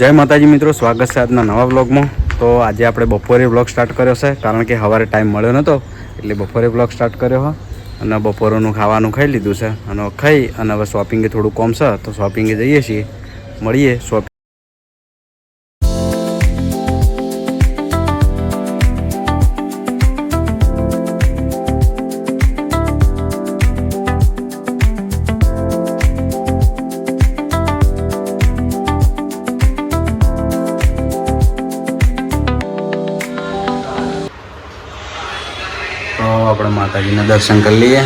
જય માતાજી મિત્રો, સ્વાગત છે આજના નવા બ્લોગમાં તો આજે આપણે બપોરે બ્લોગ સ્ટાર્ટ કર્યો છે, કારણ કે સવારે ટાઈમ મળ્યો નહોતો, એટલે બપોરે બ્લોગ સ્ટાર્ટ કર્યો અને બપોરનું ખાવાનું ખાઈ લીધું છે. અને ખાઈ અને હવે શોપિંગે થોડું કોમ છે, તો શોપિંગે જઈએ છીએ. મળીએ શોપિંગ આપણે માતાજીના દર્શન કરી લઈએ.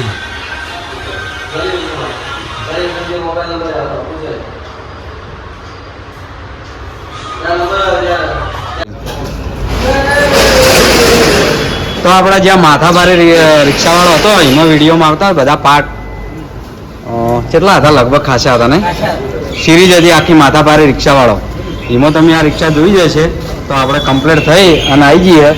તો આપણા જ્યાં માથાભારે રિક્ષાવાળો હતો, એમાં વિડીયોમાં આવતા બધા પાર્ટ કેટલા હતા લગભગ ખાસા હતા ને? સિરીઝ હતી આખી માથાભારે રિક્ષાવાળો. એમાં તમે આ રિક્ષા જોઈ જશે તો આપણે કમ્પ્લીટ થઈ અને આવી જઈએ?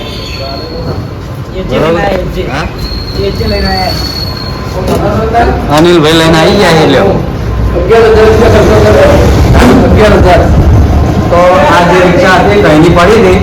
અનિલભાઈ લઈને આવી ગયા અગિયાર લ્યો. તો આ જે રિક્ષા હતી કઈની પડી હતી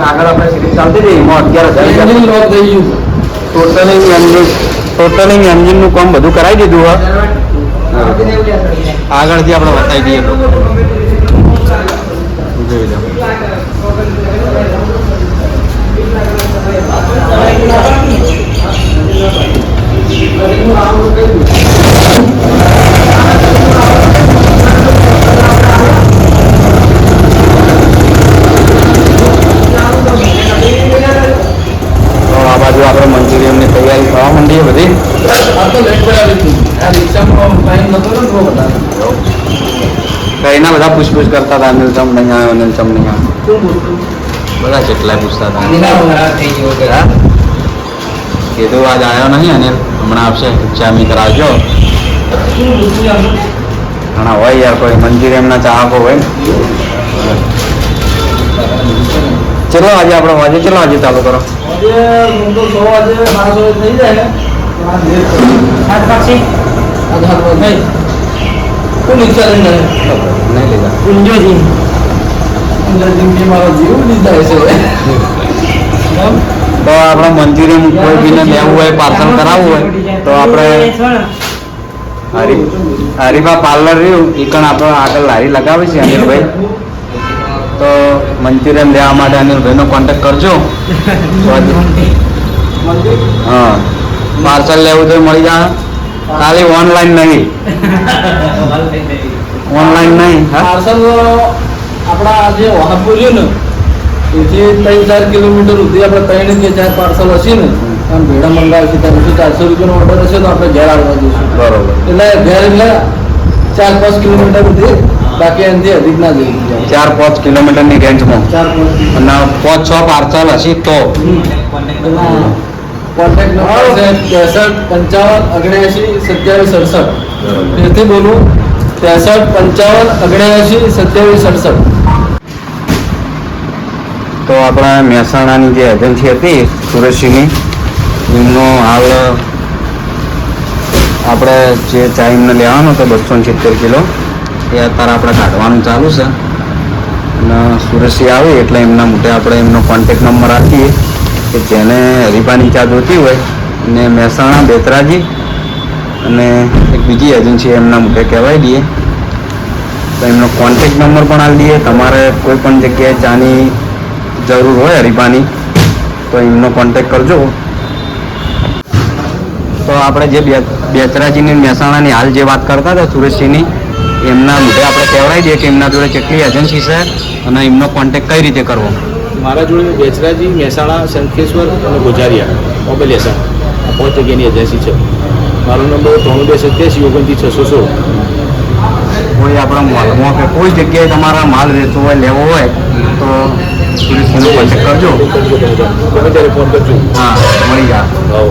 આગળ આપણે સિરીઝ ચાલતી હતી એમાં અગિયાર હજાર ટોટલી એન્જિન ટોટલી એન્જિનનું કામ બધું કરાવી દીધું હોય આગળથી આપણે બતાવી દઈએ. બાજુ આપણે મંચુરિયનની તૈયારી થવા માંડીએ બધી. કઈના બધા પૂછપૂછ કરતા હતા અનિલ ચમ નહીં આવ્યો અનિલ ચમ નહીં આવ્યો બધા કેટલાય પૂછતા હતા? કીધું આજ આવ્યો નહીં અનિલ. હમણાં આવશે. ચામી કરાવજો. ઘણા હોય યાર કોઈ મંચુરિયનના ચાહકો હોય. ને. ચલો આજે આપણે વાજે ચલો આજે ચાલુ કરો. નહીં લીધા. તો આપણે મંચુરિયન કોઈ બીને લેવું હોય પાર્સલ કરાવવું હોય તો આપણે હરિભા પાર્લર રહ્યું એ પણ આપણે આગળ લારી લગાવી છે અનિલભાઈ? તો મંચુરિયન લેવા માટે અનિલભાઈનો કોન્ટેક્ટ કરજો. હા. પાર્સલ લેવું તો મળી જાય ખાલી ઓનલાઈન નહીં. ઓનલાઈન નહીં હા? આપણા જે વહાપુર છે ને એથી ત્રણ ચાર કિલોમીટર સુધી આપણે ત્રણ કે ચાર પાર્સલ હશે ને આમ ભેડા મંગાવીશું ત્યાં પછી ચારસો રૂપિયાનો ઓર્ડર હશે તો આપણે ઘેર આવવા દઈશું બરોબર. એટલે ઘેર એટલે ચાર પાંચ કિલોમીટર સુધી બાકી એનાથી અધિક ના જઈ ચાર પાંચ કિલોમીટરની રેન્જમાં. અને પાંચ છ પાર્સલ હશે તો. કોન્ટેક્ટ નંબર છે ત્રેસઠ પંચાવન ઓગણ્યાસી સત્યાવીસ સડસઠ. ફરીથી બોલું ત્રેસઠ પંચાવન ઓગણ્યાસી સત્યાવીસ સડસઠ. તો આપણા મહેસાણાની જે એજન્સી હતી સુરેશજીની એમનો હાલ આપણે જે ચા એમને લેવાનો હતો બસો સિત્તેર કિલો એ અત્યારે આપણે કાઢવાનું ચાલુ છે. અને આવે એટલે એમના મોટે આપણે એમનો કોન્ટેક નંબર આપીએ. કે જેને હરીફાની ચા જોતી હોય ને મહેસાણા, બેતરાજી અને એક બીજી એજન્સી એમના મોટે કહેવાય દઈએ. તો એમનો કોન્ટેક નંબર પણ આપી દઈએ. તમારે કોઈ પણ જગ્યાએ ચાની જરૂર હોય હરીફાની તો એમનો કોન્ટેક કરજો. તો આપણે જે બેતરાજીની મહેસાણાની હાલ જે વાત કરતા હતા સુરેશજીની એમના મુદ્દે આપણે કહેવડાવી દઈએ કે એમના જોડે કેટલી એજન્સી છે અને એમનો કોન્ટેક કઈ રીતે કરવો? મારા જોડે બેચરાજી મહેસાણા શંખેશ્વર અને ગોજારિયા મોબેલેસા આ પાંચ જગ્યાની એજન્સી છે. મારો નંબર ત્રણ બે સત્યાસી ઓગણત્રીસ છસો સોળ. કોઈ આપણા માલમાં કે કોઈ જગ્યાએ તમારા માલ રહેતો હોય લેવો હોય તો કરજો. કરજો તમે. ત્યારે ફોન કરજો. હા મળી હા.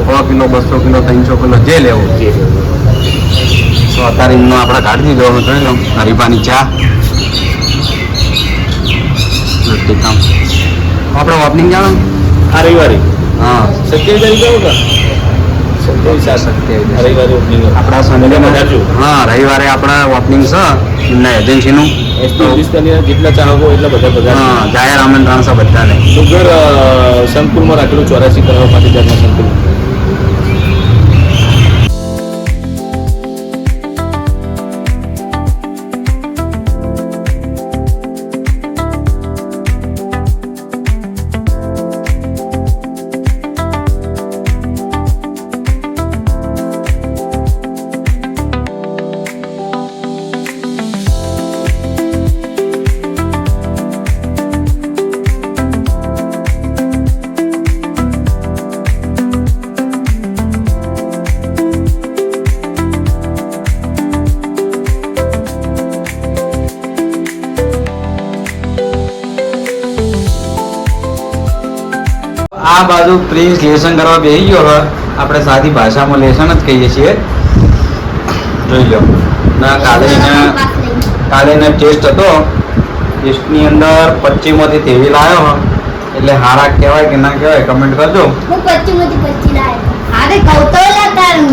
સો કિલો બસો કિલો ત્રણસો કિલો જે લેવો. જે તો અત્યારે એમનો આપણે કાઢી દીધો જોઈ લઉં હરીફાની ચા. કામ. આપણે ઓપનિંગ જાણો આ રવિવારે? હા. સત્યાવીસ તારીખ આવો કા સત્યાવીસ આ સત્યાવીસ. રવિવારે ઓપનિંગ આપણા સન્ડે બધા હા રવિવારે આપણા ઓપનિંગ છે એમના એજન્સીનું જેટલા ચાહકો એટલા બધા બધા હા જાહેર આમંત્રણ છે બધાને. સુગર સંકુલમાં રાખેલું ચોરાસી કરવા માટે હજારના સંકુલ આ બાજુ પ્રિન્સ લેસન કરવા બેસી ગયો હવે. આપણે સાદી ભાષામાં લેસન જ કહીએ છીએ. જોઈ લો. ના કાલે એને કાલે એને ટેસ્ટ હતો. ટેસ્ટની અંદર પચીસમાંથી તેવી લાવ્યો. એટલે હારા કહેવાય કે ના કહેવાય કમેન્ટ કરજો. હું પચ્ચી માંથી પચ્ચી લાવ્યો કહું તો તારું.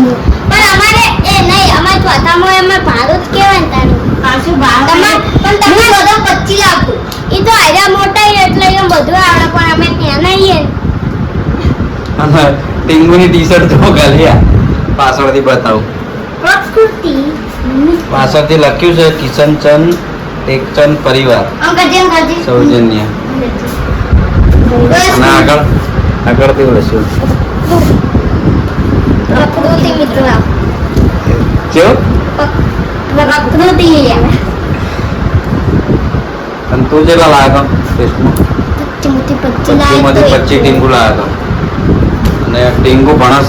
પણ અમારે એ નહીં અમારે ચોથામાં એમાં ભારત જ કહેવાય તારું. પાછું ભાડું પણ તમે બધો પચ્ચી લાવતું એ તો આયરા મોટા એટલે એમ બધું આવડે પણ અમે ત્યાં નહીં અને ટીંગુની ટી શર્ટ તો ગલ્યા પાછળથી બતાવું. પાછળથી લખ્યું છે કિશન ચંદ ટેકચંદ પરિવાર. સૌજન્ય. અને આગળ પ્રકૃતિ મિત્ર. કેવું પ્રકૃતિ અને તું કેટલા લાગો ટેસ્ટમાં? પચ્ચી પચ્ચી ટીંગુ હતો અને ટીંગુ ભણે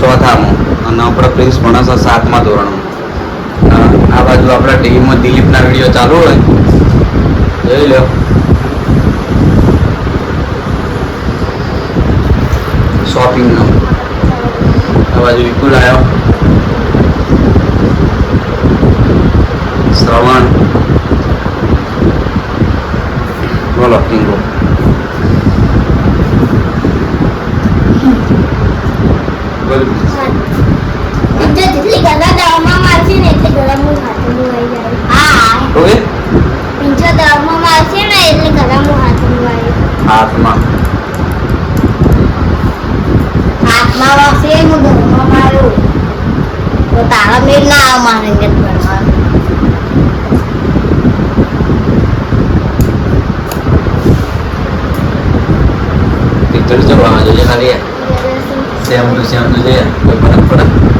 ચોથામાં. અને આપણે પ્રિન્સ ભણે છે સાતમા ધોરણમાં. આ બાજુ આપણા ટીવીમાં દિલીપના વીડિયો ચાલુ હોય. જોઈ લો. શોપિંગનો આ બાજુ વિપુલ આવ્યો શ્રવણ. બોલો ટીંગુ બોલ જેટલી ગદા દવામાં મારશે ને એટલે ગળામાં હાથનું આવી જાય હા ઓકે પિંચો દવામાં મારશે ને એટલે ગળામાં હાથનું આવી હાથમાં હાથમાં વાગશે હું દરમાં મારું તો તારા મેળ ના આવે મારે કે ભણવાનું પિક્ચર ચલો જોઈએ ખાલી સેમ ટુ સેમ તો જોઈએ કોઈ ફરક પડે